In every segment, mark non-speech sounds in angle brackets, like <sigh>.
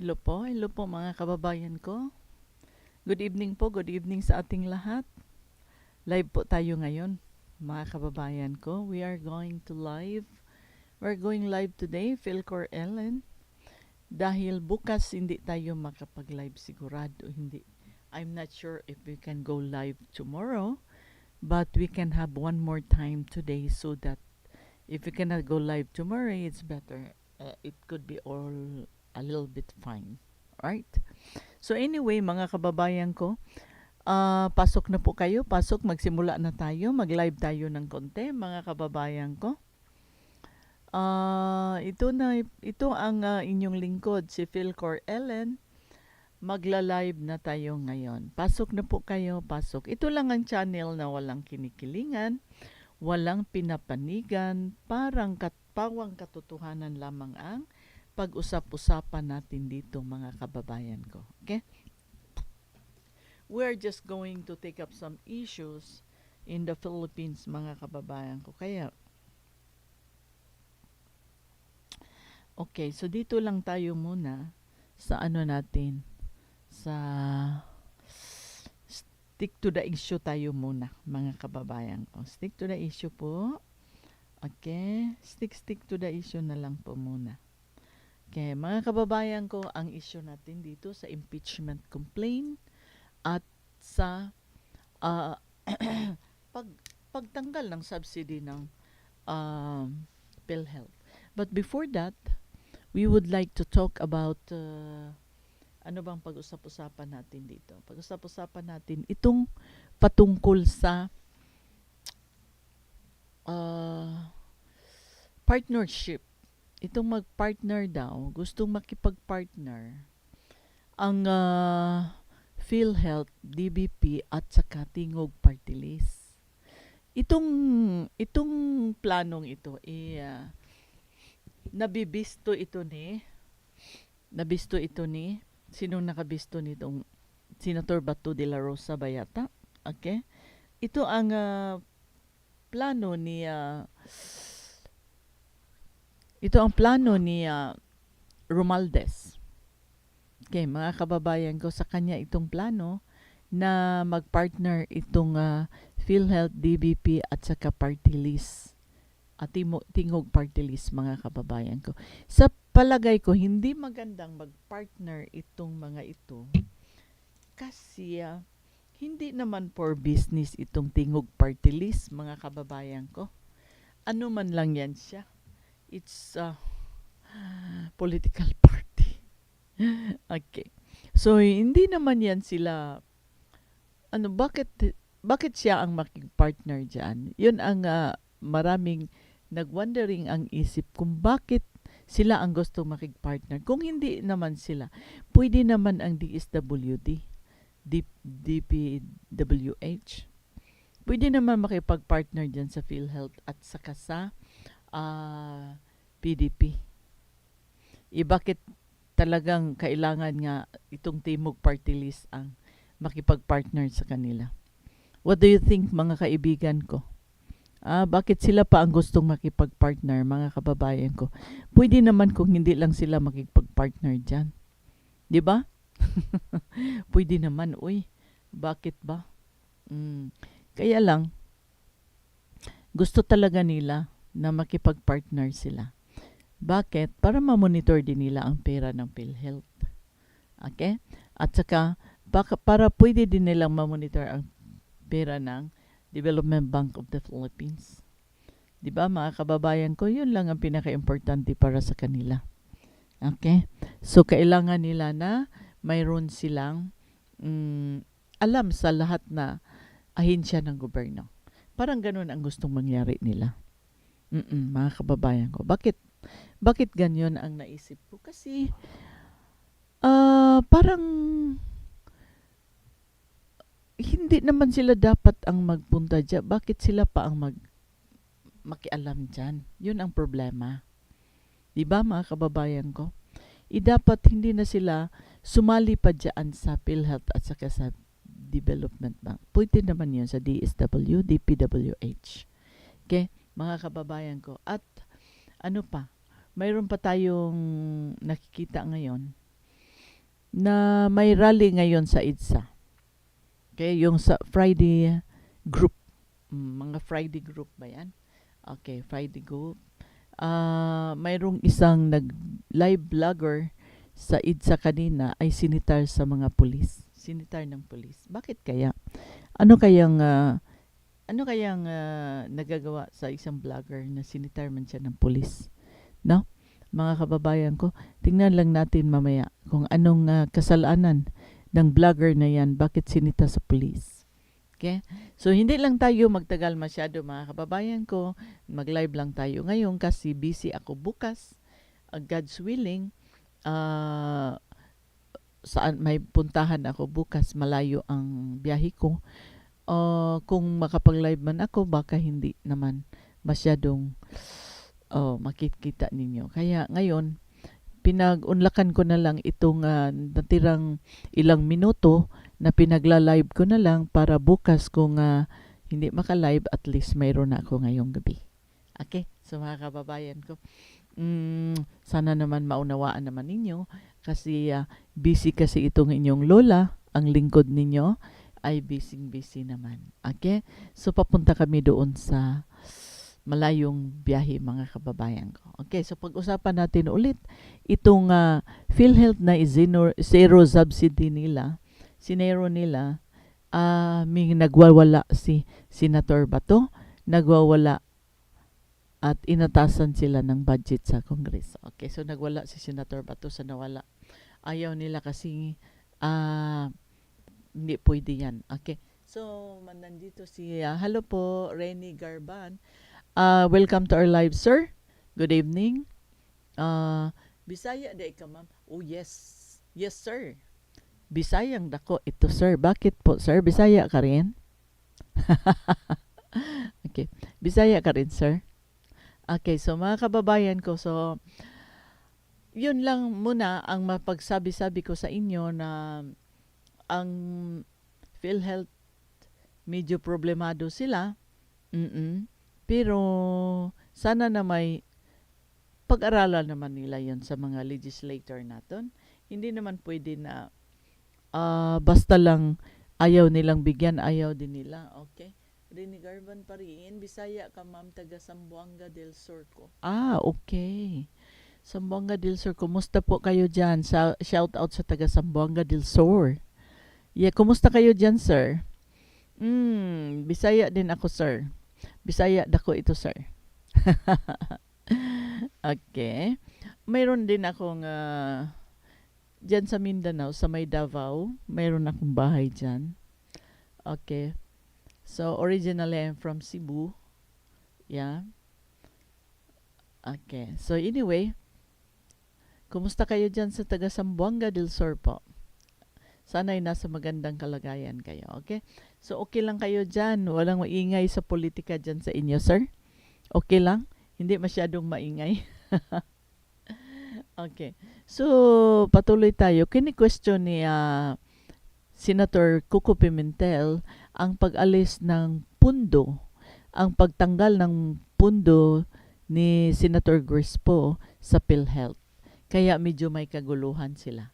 Hello po, hello po mga kababayan ko. Good evening po, good evening sa ating lahat. Live po tayo ngayon, mga kababayan ko. We are going to live. We're going live today, Philcor Ellen. Dahil bukas hindi tayo makapag-live sigurado, hindi. I'm not sure if we can go live tomorrow, but we can have one more time today so that if we cannot go live tomorrow, it's better. Uh, it could be all a little bit fine. Right? So anyway, mga kababayan ko, ah, pasok na po kayo. Pasok, magsimula na tayo. Mag-live tayo ng konti, mga kababayan ko. Ah, ito na ito ang ah, inyong lingkod si Philcor Ellen. Magla-live na tayo ngayon. Pasok na po kayo, pasok. Ito lang ang channel na walang kinikilingan, walang pinapanigan, parang katpawang katotohanan lamang ang pag-usap-usapan natin dito mga kababayan ko. Okay? We're just going to take up some issues in the Philippines mga kababayan ko. Kaya Okay, so dito lang tayo muna sa ano natin sa stick to the issue tayo muna mga kababayan ko. Stick to the issue po. Okay, stick stick to the issue na lang po muna. Okay, mga kababayan ko, ang issue natin dito sa impeachment complaint at sa ah, <clears throat> pag pagtanggal ng subsidy ng um, PhilHealth. But before that, we would like to talk about uh, ano bang pag-usap-usapan natin dito? Pag-usap-usapan natin itong patungkol sa uh, partnership itong mag-partner daw, gustong makipag-partner ang ah, PhilHealth, DBP at saka Tingog Party List. Itong itong planong ito eh ah, nabibisto ito ni nabisto ito ni sinong nakabisto nitong Senator Bato de la Rosa Bayata. Okay? Ito ang ah, plano ni ah, ito ang plano ni ah, Romaldes. Okay, mga kababayan ko, sa kanya itong plano na magpartner itong ah, PhilHealth, DBP at saka party list. At tingog party list, mga kababayan ko. Sa palagay ko, hindi magandang magpartner itong mga ito kasi ah, hindi naman for business itong tingog party list, mga kababayan ko. Ano man lang yan siya it's a political <laughs> party. okay. So hindi naman yan sila ano bakit bakit siya ang makipag-partner diyan? 'Yun ang ah, maraming nagwondering ang isip kung bakit sila ang gusto makipag-partner. Kung hindi naman sila, pwede naman ang DSWD, DPWH. Pwede naman makipag-partner diyan sa PhilHealth at saka sa ah PDP. Eh bakit talagang kailangan nga itong Timog Party List ang makipag-partner sa kanila? What do you think mga kaibigan ko? Ah, bakit sila pa ang gustong makipag-partner, mga kababayan ko? Pwede naman kung hindi lang sila makipag-partner dyan. Di ba? <laughs> Pwede naman, uy. Bakit ba? Mm. Kaya lang, gusto talaga nila na makipag-partner sila. Bakit? Para ma-monitor din nila ang pera ng PhilHealth. Okay? At saka, baka, para pwede din nilang ma-monitor ang pera ng Development Bank of the Philippines. Di ba, mga kababayan ko, yun lang ang pinaka-importante para sa kanila. Okay? So, kailangan nila na mayroon silang mm, alam sa lahat na ahensya ng gobyerno. Parang ganun ang gustong mangyari nila. Mm-mm, mga kababayan ko. Bakit? Bakit ganyan ang naisip ko? Kasi, ah parang hindi naman sila dapat ang magpunta dyan. Bakit sila pa ang mag makialam dyan? Yun ang problema. Di ba mga kababayan ko? I dapat hindi na sila sumali pa dyan sa PhilHealth at saka sa Development Bank. Pwede naman yun sa DSW, DPWH. Okay? Mga kababayan ko. At ano pa, mayroon pa tayong nakikita ngayon na may rally ngayon sa EDSA. Okay, yung sa Friday group. Mm, Mga Friday group ba yan? Okay, Friday group. Ah, mayroong isang nag live vlogger sa EDSA kanina ay sinitar sa mga pulis. Sinitar ng pulis. Bakit kaya? Ano kayang ah, ano kayang ah, nagagawa sa isang vlogger na sinitar man siya ng pulis? No? Mga kababayan ko, tingnan lang natin mamaya kung anong ah, kasalanan ng vlogger na yan, bakit sinita sa pulis. Okay? So, hindi lang tayo magtagal masyado mga kababayan ko. Mag-live lang tayo ngayon kasi busy ako bukas. Uh, God's willing, ah, saan may puntahan ako bukas, malayo ang biyahe ko. Ah, kung makapag-live man ako, baka hindi naman masyadong oh, makikita ninyo. Kaya ngayon, pinag-unlakan ko na lang itong ah, natirang ilang minuto na pinagla-live ko na lang para bukas kung ah, hindi maka-live, at least mayroon na ako ngayong gabi. Okay? So mga kababayan ko, mm, sana naman maunawaan naman ninyo kasi ah, busy kasi itong inyong lola, ang lingkod ninyo ay busy-busy naman. Okay? So papunta kami doon sa malayong biyahe mga kababayan ko. Okay, so pag-usapan natin ulit itong ah, PhilHealth na zero, zero subsidy nila, sinero nila, ah may nagwawala si Senator Bato, nagwawala at inatasan sila ng budget sa Kongreso. Okay, so nagwala si Senator Bato sa nawala. Ayaw nila kasi ah hindi pwede yan. Okay. So, nandito si, ah, hello po, Renny Garban. Uh, welcome to our live, sir. Good evening. Uh, Bisaya day ka, ma'am. Oh, yes. Yes, sir. Bisayang dako ito, sir. Bakit po, sir? Bisaya ka rin? <laughs> okay. Bisaya ka rin, sir? Okay, so mga kababayan ko, so yun lang muna ang mapagsabi-sabi ko sa inyo na ang PhilHealth medyo problemado sila. Mm-mm. Pero sana na may pag-aralan naman nila yon sa mga legislator naton. Hindi naman pwede na ah, basta lang ayaw nilang bigyan, ayaw din nila. Okay? Rini Garban pa rin. Bisaya ka ma'am, taga Sambuanga del Sur ko. Ah, okay. Sambuanga del Sur. Kumusta po kayo dyan? Sa, shout out sa taga Sambuanga del Sur. Yeah, kumusta kayo dyan, sir? Hmm, Bisaya din ako, sir. Bisaya dako ito, sir. <laughs> okay. Mayroon din akong ah, dyan sa Mindanao, sa may Davao. Mayroon akong bahay dyan. Okay. So, originally, I'm from Cebu. Yeah. Okay. So, anyway, kumusta kayo dyan sa taga Sambuanga del Sur po? Sana'y nasa magandang kalagayan kayo, okay? So, okay lang kayo dyan. Walang maingay sa politika dyan sa inyo, sir? Okay lang? Hindi masyadong maingay? <laughs> okay. So, patuloy tayo. Kini-question ni ah, Senator Coco Pimentel ang pag-alis ng pundo, ang pagtanggal ng pundo ni Senator Grispo sa PhilHealth. Kaya medyo may kaguluhan sila.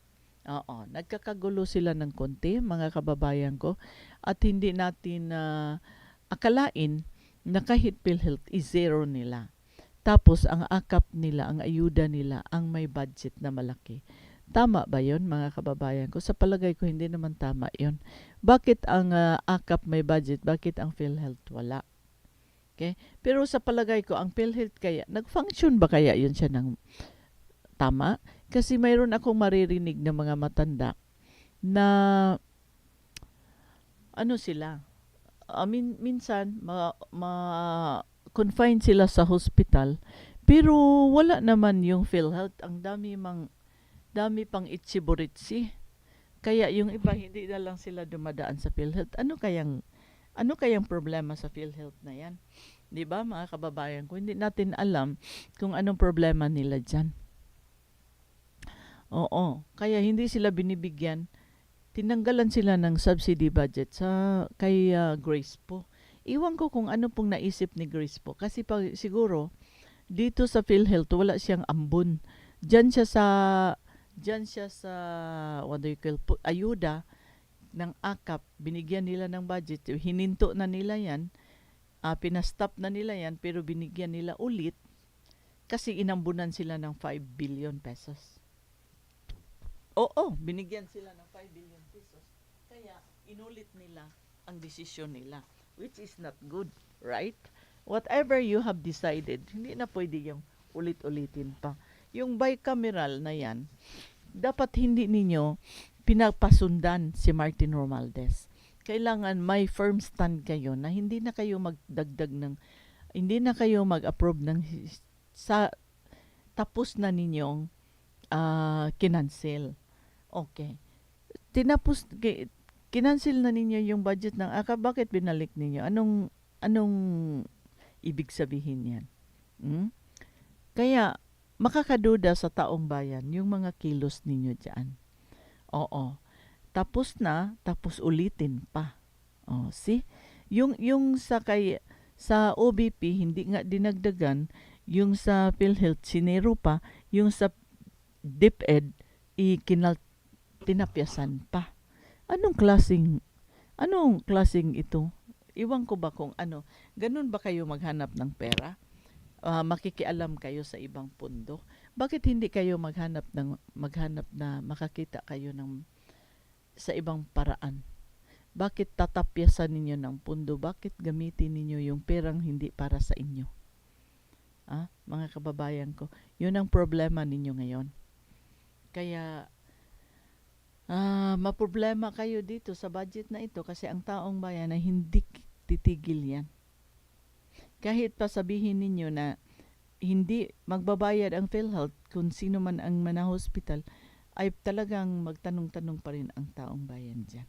Oo, nagkakagulo sila ng konti, mga kababayan ko, at hindi natin na akalain na kahit PhilHealth is zero nila. Tapos ang akap nila, ang ayuda nila, ang may budget na malaki. Tama ba yon mga kababayan ko? Sa palagay ko, hindi naman tama yon. Bakit ang ah, akap may budget? Bakit ang PhilHealth wala? Okay? Pero sa palagay ko, ang PhilHealth kaya, nag-function ba kaya yun siya ng tama? Kasi mayroon akong maririnig ng mga matanda na ano sila, I mean, minsan ma, ma confine sila sa hospital pero wala naman yung PhilHealth. Ang dami mang dami pang itsiburitsi. Kaya yung iba hindi na lang sila dumadaan sa PhilHealth. Ano kayang ano kayang problema sa PhilHealth na yan? 'Di ba mga kababayan ko? Hindi natin alam kung anong problema nila diyan. Oo, kaya hindi sila binibigyan. Tinanggalan sila ng subsidy budget sa kay ah, Grace po. Iwan ko kung ano pong naisip ni Grace po. Kasi pa, siguro, dito sa PhilHealth, wala siyang ambon. Diyan siya sa Diyan siya sa, what do you call, pu- ayuda ng AKAP. Binigyan nila ng budget. Hininto na nila yan. ah, pinastop na nila yan, pero binigyan nila ulit kasi inambunan sila ng 5 billion pesos. Oo, binigyan sila ng 5 billion pesos. Kaya, inulit nila ang desisyon nila, which is not good, right? Whatever you have decided, hindi na pwede yung ulit-ulitin pa. Yung bicameral na yan, dapat hindi ninyo pinapasundan si Martin Romualdez. Kailangan may firm stand kayo na hindi na kayo magdagdag ng hindi na kayo mag-approve ng sa tapos na ninyong ah, kinansel. Okay. Tinapos ki, kinansel na ninyo yung budget ng AKA, bakit binalik ninyo? Anong anong ibig sabihin yan? Hmm? Kaya makakaduda sa taong bayan yung mga kilos ninyo diyan. Oo. Tapos na, tapos ulitin pa. Oh, see? Yung yung sa kay sa OBP hindi nga dinagdagan, yung sa PhilHealth sinero pa, yung sa DepEd ikinal tinapyasan pa. Anong klasing anong klasing ito? Iwan ko ba kung ano, ganun ba kayo maghanap ng pera? Ah, makikialam kayo sa ibang pundo. Bakit hindi kayo maghanap ng maghanap na makakita kayo ng sa ibang paraan? Bakit tatapyasan ninyo ng pundo? Bakit gamitin ninyo yung perang hindi para sa inyo? Ah, mga kababayan ko, yun ang problema ninyo ngayon. Kaya ah, maproblema kayo dito sa budget na ito kasi ang taong bayan ay hindi titigil yan. Kahit pa sabihin ninyo na hindi magbabayad ang PhilHealth kung sino man ang mana-hospital, ay talagang magtanong-tanong pa rin ang taong bayan dyan.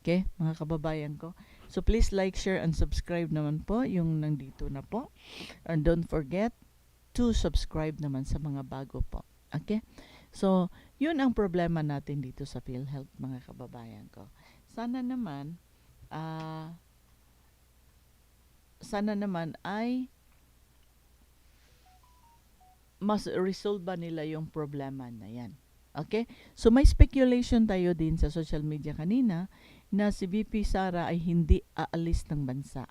Okay, mga kababayan ko. So please like, share, and subscribe naman po yung nandito na po. And don't forget to subscribe naman sa mga bago po. Okay? So, yun ang problema natin dito sa PhilHealth, mga kababayan ko. Sana naman, ah, sana naman ay mas resolve ba nila yung problema na yan. Okay? So may speculation tayo din sa social media kanina na si VP Sara ay hindi aalis ng bansa.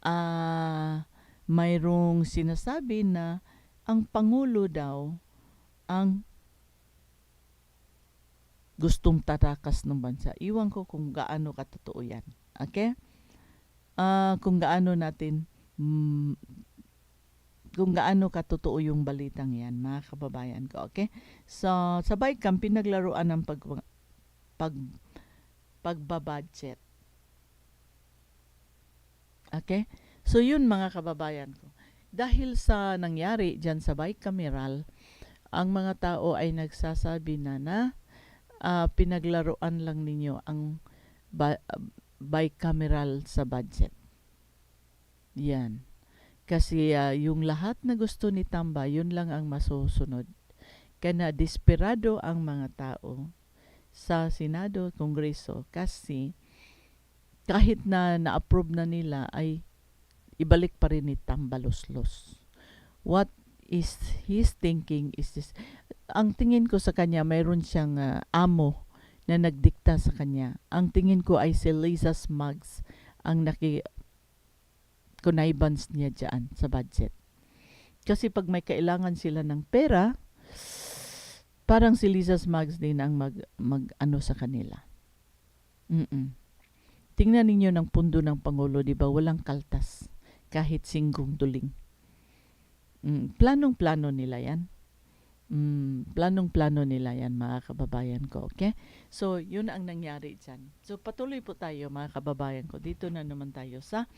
Ah, mayroong sinasabi na ang pangulo daw ang gustong tatakas ng bansa. Iwan ko kung gaano katotoo yan. Okay? Ah, kung gaano natin mm, kung gaano katotoo yung balitang yan, mga kababayan ko, okay? So, sa Bicam, pinaglaruan ng pag, pag, pagbabudget. Okay? So, yun mga kababayan ko. Dahil sa nangyari dyan sa bicameral, ang mga tao ay nagsasabi na na ah, pinaglaruan lang ninyo ang ba- bicameral sa budget. Yan. Kasi ah, yung lahat na gusto ni Tamba, yun lang ang masusunod. Kaya desperado ang mga tao sa Senado, Kongreso kasi kahit na na-approve na nila ay ibalik pa rin ni Tamba los-los. What is his thinking is this. Ang tingin ko sa kanya, mayroon siyang ah, amo na nagdikta sa kanya. Ang tingin ko ay si Lisa Smugs ang naki connivance niya dyan sa budget. Kasi pag may kailangan sila ng pera, parang si Lisa Smugs din ang mag, mag ano sa kanila. Mm-mm. Tingnan ninyo ng pundo ng Pangulo, di ba? Walang kaltas. Kahit singgong duling. Mm, planong-plano nila yan. Mm, planong-plano nila yan, mga kababayan ko. Okay? So, yun ang nangyari dyan. So, patuloy po tayo, mga kababayan ko. Dito na naman tayo sa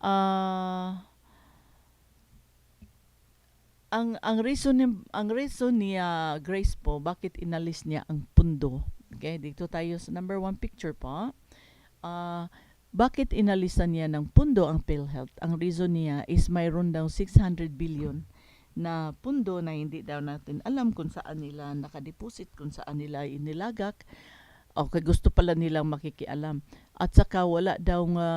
ah ang ang reason ni ang reason ni ah, Grace po bakit inalis niya ang pundo. Okay, dito tayo sa number one picture po. Ah bakit inalisan niya ng pundo ang PhilHealth? Ang reason niya is mayroon daw 600 billion na pundo na hindi daw natin alam kung saan nila nakadeposit, kung saan nila inilagak. Okay, gusto pala nilang makikialam. At saka wala daw nga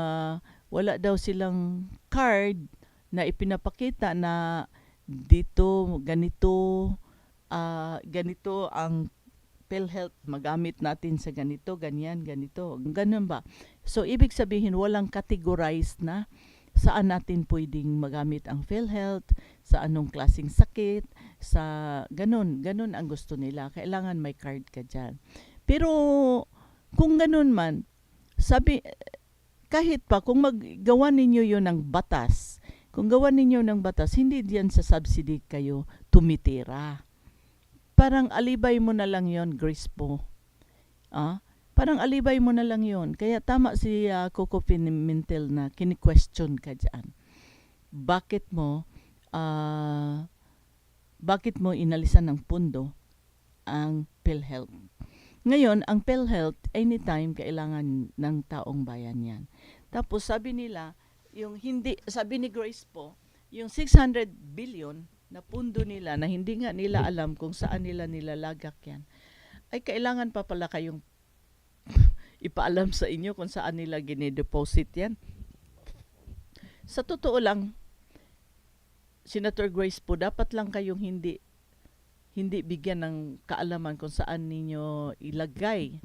wala daw silang card na ipinapakita na dito ganito ah, ganito ang PhilHealth, magamit natin sa ganito, ganyan, ganito. Ganun ba? So, ibig sabihin, walang categorized na saan natin pwedeng magamit ang PhilHealth, sa anong klasing sakit, sa ganun, ganun ang gusto nila. Kailangan may card ka dyan. Pero, kung ganun man, sabi, kahit pa, kung maggawa ninyo yun ng batas, kung gawa ninyo ng batas, hindi diyan sa subsidy kayo tumitira. Parang alibay mo na lang yon Grace po. Ah? Parang alibay mo na lang yon Kaya tama si uh, Coco Pimentel na kini-question ka dyan. Bakit mo, ah, bakit mo inalisan ng pundo ang PhilHealth? Ngayon, ang PhilHealth, anytime kailangan ng taong bayan yan. Tapos sabi nila, yung hindi, sabi ni Grace po, yung 600 billion na pundo nila na hindi nga nila alam kung saan nila nilalagak yan, ay kailangan pa pala kayong <laughs> ipaalam sa inyo kung saan nila gine-deposit yan. Sa totoo lang, Senator Grace po, dapat lang kayong hindi hindi bigyan ng kaalaman kung saan ninyo ilagay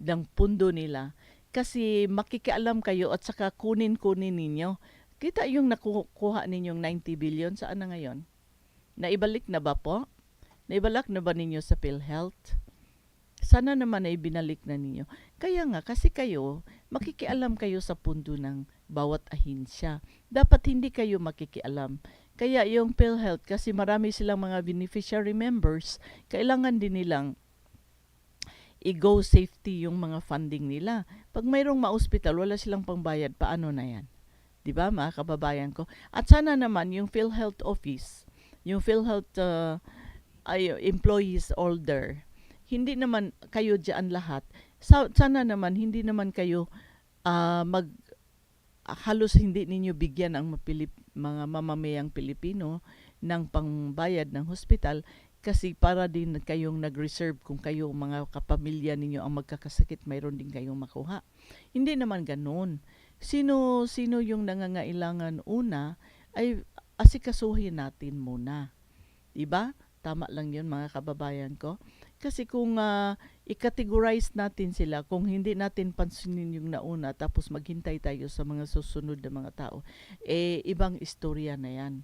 ng pundo nila kasi makikialam kayo at saka kunin-kunin ninyo. Kita yung nakukuha ninyong 90 billion, saan na ngayon? Naibalik na ba po? Naibalik na ba ninyo sa PhilHealth? Sana naman ay binalik na ninyo. Kaya nga, kasi kayo, makikialam kayo sa pundo ng bawat ahinsya. Dapat hindi kayo makikialam. Kaya yung PhilHealth, kasi marami silang mga beneficiary members, kailangan din nilang i-go safety yung mga funding nila. Pag mayroong ma-hospital, wala silang pangbayad, paano na yan? 'Di ba mga kababayan ko? At sana naman yung PhilHealth office, yung PhilHealth uh, ay, employees order, hindi naman kayo diyan lahat. Sa, sana naman hindi naman kayo uh, mag halos hindi ninyo bigyan ang mapilip, mga mamamayang Pilipino ng pangbayad ng hospital kasi para din kayong nag-reserve kung kayo mga kapamilya ninyo ang magkakasakit, mayroon din kayong makuha. Hindi naman ganoon. Sino sino yung nangangailangan una ay asikasuhin natin muna. 'Di ba? Tama lang 'yun mga kababayan ko. Kasi kung uh, i-categorize natin sila, kung hindi natin pansinin yung nauna tapos maghintay tayo sa mga susunod na mga tao, eh ibang istorya na 'yan.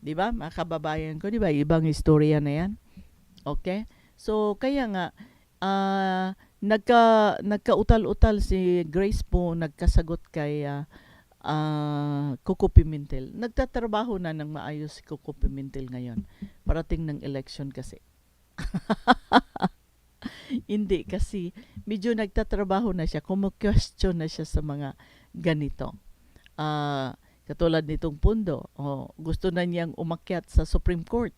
'Di ba? Mga kababayan ko, 'di ba? Ibang istorya na 'yan. Okay? So kaya nga uh, nagka nagkautal-utal si Grace po nagkasagot kay uh, uh, Coco Pimentel. Nagtatrabaho na ng maayos si Coco Pimentel ngayon. Parating ng election kasi. <laughs> Hindi kasi medyo nagtatrabaho na siya, kumu-question na siya sa mga ganito. Uh, katulad nitong pundo, oh, gusto na niyang umakyat sa Supreme Court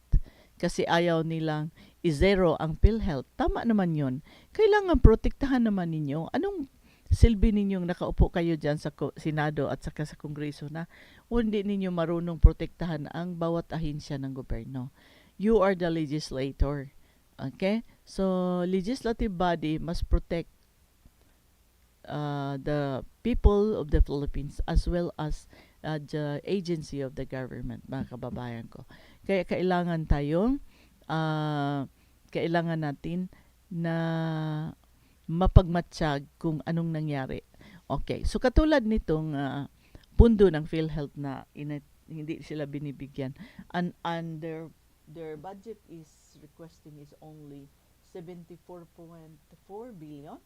kasi ayaw nilang i-zero ang PhilHealth. Tama naman yon. Kailangan protektahan naman ninyo. Anong silbi ninyong nakaupo kayo dyan sa Senado at saka sa Kongreso na hindi ninyo marunong protektahan ang bawat ahinsya ng gobyerno. You are the legislator. Okay? So, legislative body must protect uh, the people of the Philippines as well as uh, the agency of the government, mga kababayan ko. Kaya kailangan tayong, uh, kailangan natin na mapagmatsyag kung anong nangyari. Okay, so katulad nitong uh, pundo ng PhilHealth na ina- hindi sila binibigyan, and, and their, their budget is requesting is only 74.4 billion.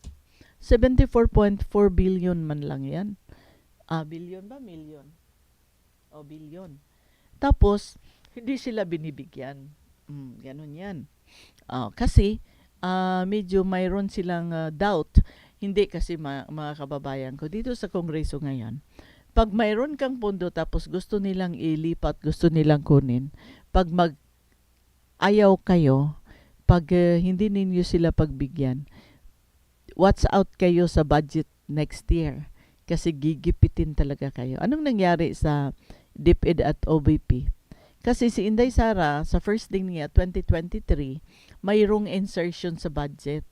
74.4 billion man lang yan. Ah, billion ba? Million. O, billion. Tapos, hindi sila binibigyan. Mm, ganun yan. Uh, kasi, uh, medyo mayroon silang uh, doubt. Hindi kasi ma- mga kababayan ko dito sa Kongreso ngayon. Pag mayroon kang pondo tapos gusto nilang ilipat, gusto nilang kunin, pag mag ayaw kayo, pag uh, hindi ninyo sila pagbigyan, watch out kayo sa budget next year kasi gigipitin talaga kayo. Anong nangyari sa DepEd at OBP? Kasi si Inday Sara, sa first day niya, 2023, mayroong insertion sa budget.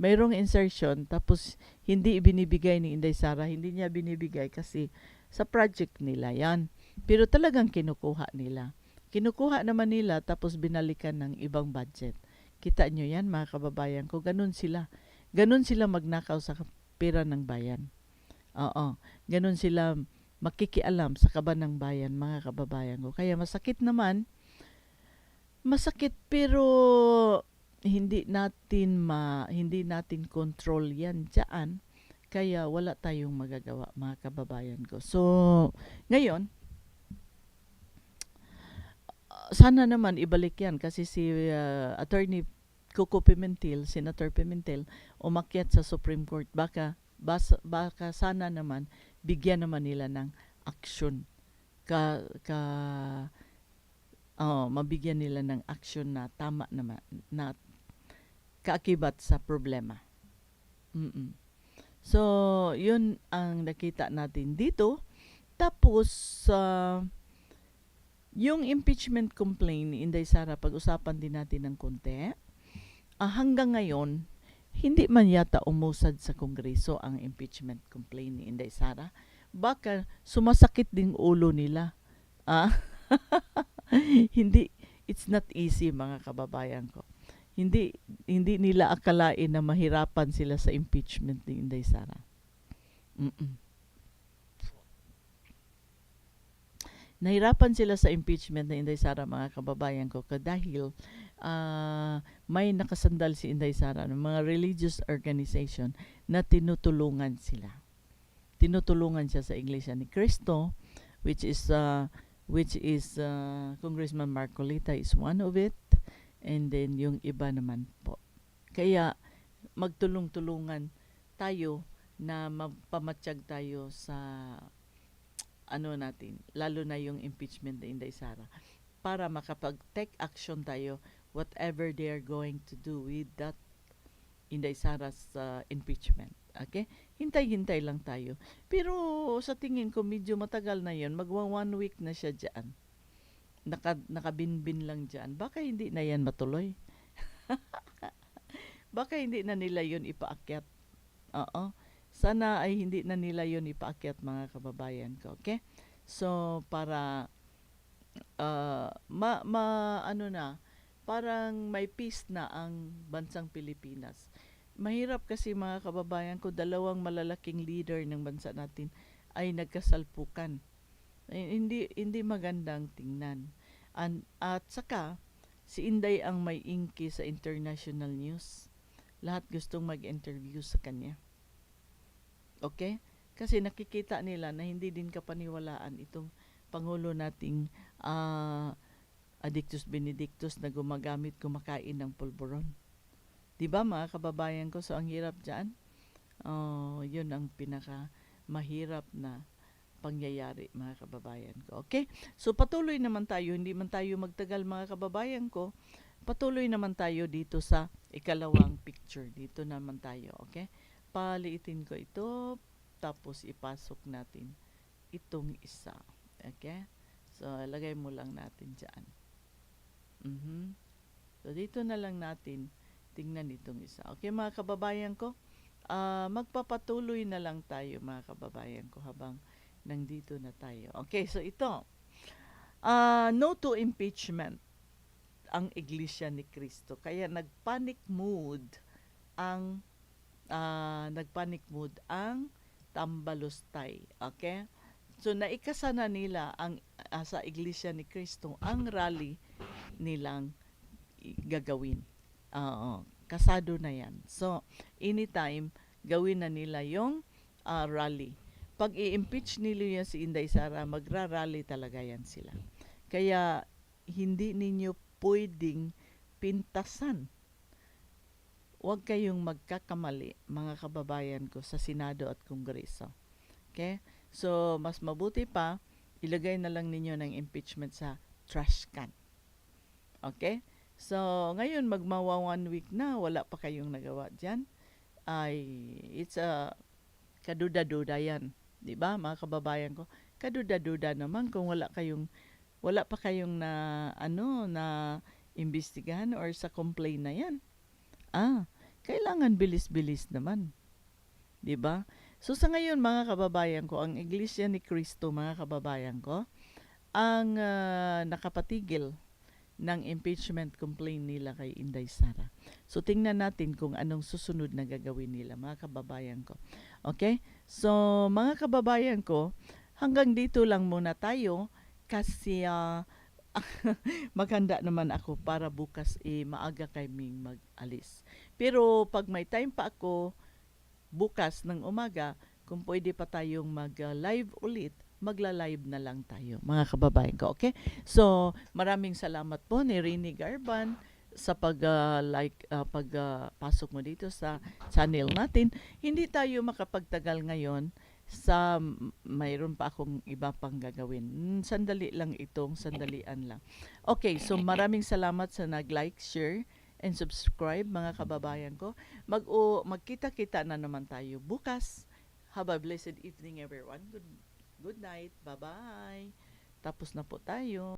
Mayroong insertion, tapos hindi ibinibigay ni Inday Sara, hindi niya binibigay kasi sa project nila yan. Pero talagang kinukuha nila. Kinukuha naman nila tapos binalikan ng ibang budget. Kita nyo yan mga kababayan ko, ganun sila. Ganun sila magnakaw sa pera ng bayan. Oo, ganun sila makikialam sa kaban ng bayan mga kababayan ko. Kaya masakit naman, masakit pero hindi natin ma hindi natin control yan diyan kaya wala tayong magagawa mga kababayan ko. So, ngayon, sana naman ibalik yan kasi si uh, Attorney Coco Pimentel, Senator Pimentel, umakyat sa Supreme Court. Baka, bas, baka sana naman bigyan naman nila ng action. Ka, ka, oh, mabigyan nila ng action na tama naman, na kaakibat sa problema. Mm-mm. So, yun ang nakita natin dito. Tapos, uh, yung impeachment complaint Inday Sara, pag-usapan din natin ng konti. Ah, hanggang ngayon, hindi man yata umusad sa Kongreso ang impeachment complaint ni Inday Sara. Baka sumasakit ding ulo nila. Ah? <laughs> hindi, it's not easy mga kababayan ko hindi hindi nila akalain na mahirapan sila sa impeachment ni Inday Sara. Mm-mm. Nahirapan sila sa impeachment ni Inday Sara mga kababayan ko dahil uh, may nakasandal si Inday Sara ng mga religious organization na tinutulungan sila. Tinutulungan siya sa Iglesia ni Cristo which is uh, which is uh, Congressman Marcolita is one of it and then yung iba naman po. Kaya magtulong-tulungan tayo na mapamatsyag tayo sa ano natin, lalo na yung impeachment ni Inday Sara para makapag-take action tayo whatever they are going to do with that Inday Sara's uh, impeachment. Okay? Hintay-hintay lang tayo. Pero sa tingin ko medyo matagal na 'yon. Magwa one week na siya diyan naka, nakabinbin lang dyan, baka hindi na yan matuloy. <laughs> baka hindi na nila yon ipaakyat. Oo. Sana ay hindi na nila yon ipaakyat mga kababayan ko. Okay? So, para uh, ma, ma, ano na, parang may peace na ang bansang Pilipinas. Mahirap kasi mga kababayan ko, dalawang malalaking leader ng bansa natin ay nagkasalpukan eh, hindi hindi magandang tingnan. And, at saka, si Inday ang may inki sa international news. Lahat gustong mag-interview sa kanya. Okay? Kasi nakikita nila na hindi din kapaniwalaan itong Pangulo nating uh, Addictus Benedictus na gumagamit, kumakain ng pulburon. Di ba mga kababayan ko? So, ang hirap dyan. Oh, yun ang pinaka mahirap na pangyayari mga kababayan ko. Okay? So patuloy naman tayo, hindi man tayo magtagal mga kababayan ko, patuloy naman tayo dito sa ikalawang picture. Dito naman tayo, okay? Paliitin ko ito, tapos ipasok natin itong isa. Okay? So, lagay mo lang natin dyan. Mm-hmm. So, dito na lang natin tingnan itong isa. Okay, mga kababayan ko, uh, magpapatuloy na lang tayo, mga kababayan ko, habang nandito na tayo. Okay, so ito. Uh, no to impeachment ang Iglesia ni Cristo. Kaya nagpanic mood ang uh, nagpanic mood ang Tambalustay. Okay? So naikasana nila ang uh, sa Iglesia ni Cristo ang rally nilang gagawin. Oo, kasado na 'yan. So anytime gawin na nila yung uh, rally pag i-impeach nila yan si Inday Sara, magra-rally talaga yan sila. Kaya hindi ninyo pwedeng pintasan. Huwag kayong magkakamali, mga kababayan ko, sa Senado at Kongreso. Okay? So, mas mabuti pa, ilagay na lang ninyo ng impeachment sa trash can. Okay? So, ngayon, magmawa one week na, wala pa kayong nagawa dyan. Ay, it's a kaduda-duda yan. ba mga kababayan ko kaduda-duda naman kung wala kayong wala pa kayong na ano na imbestigahan or sa complaint na yan ah kailangan bilis-bilis naman ba so sa ngayon mga kababayan ko ang Iglesia ni Cristo mga kababayan ko ang ah, nakapatigil ng impeachment complaint nila kay Inday Sara. So tingnan natin kung anong susunod na gagawin nila mga kababayan ko. Okay? So mga kababayan ko, hanggang dito lang muna tayo kasi ah, <laughs> maghanda naman ako para bukas eh, maaga kaming mag-alis. Pero pag may time pa ako bukas ng umaga, kung pwede pa tayong mag-live ulit, magla-live na lang tayo, mga kababayan ko, okay? So, maraming salamat po ni Rini Garban sa pag ah, like ah, pag pasok mo dito sa channel natin. Hindi tayo makapagtagal ngayon sa mayroon pa akong iba pang gagawin. Mm, Sandali lang itong sandalian lang. Okay, so maraming salamat sa nag-like, share, and subscribe mga kababayan ko. Mag magkita-kita na naman tayo bukas. Have a blessed evening everyone. Good good night. Bye-bye. Tapos na po tayo.